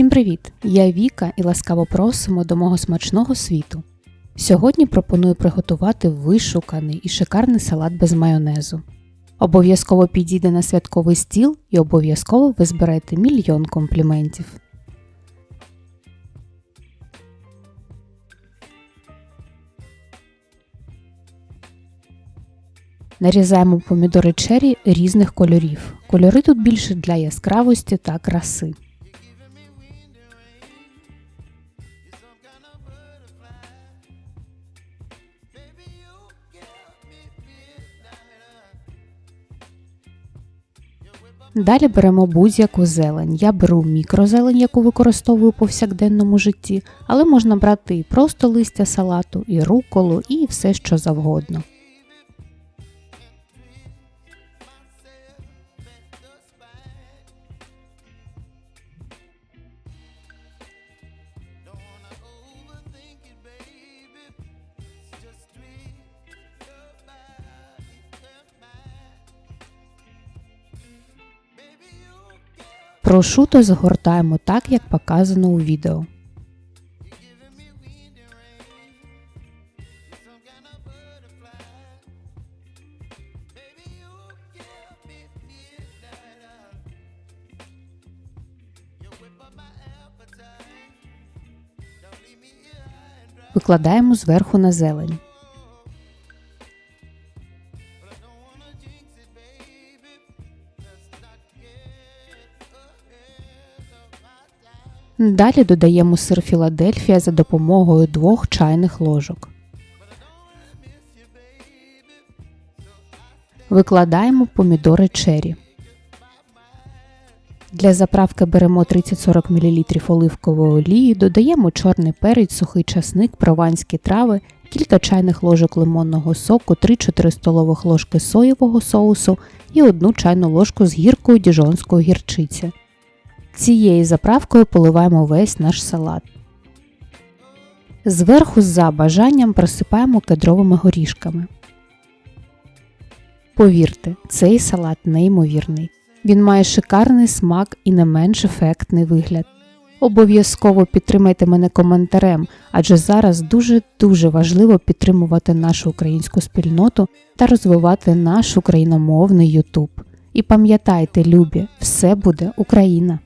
Всім привіт! Я Віка і ласкаво просимо до мого смачного світу. Сьогодні пропоную приготувати вишуканий і шикарний салат без майонезу. Обов'язково підійде на святковий стіл і обов'язково ви зберете мільйон компліментів. Нарізаємо помідори чері різних кольорів. Кольори тут більше для яскравості та краси. Далі беремо будь-яку зелень. Я беру мікрозелень, яку використовую у повсякденному житті, але можна брати і просто листя салату, і руколу, і все що завгодно. Прошуто згортаємо так, як показано у відео. Викладаємо зверху на зелень. Далі додаємо сир Філадельфія за допомогою двох чайних ложок. Викладаємо помідори чері. Для заправки беремо 30-40 мл оливкової олії, додаємо чорний перець, сухий часник, прованські трави, кілька чайних ложок лимонного соку, 3-4 столових ложки соєвого соусу і 1 чайну ложку з гіркою діжонської гірчиці. Цією заправкою поливаємо весь наш салат. Зверху за бажанням просипаємо кедровими горішками. Повірте, цей салат неймовірний. Він має шикарний смак і не менш ефектний вигляд. Обов'язково підтримайте мене коментарем, адже зараз дуже-дуже важливо підтримувати нашу українську спільноту та розвивати наш україномовний YouTube. І пам'ятайте, любі, все буде Україна!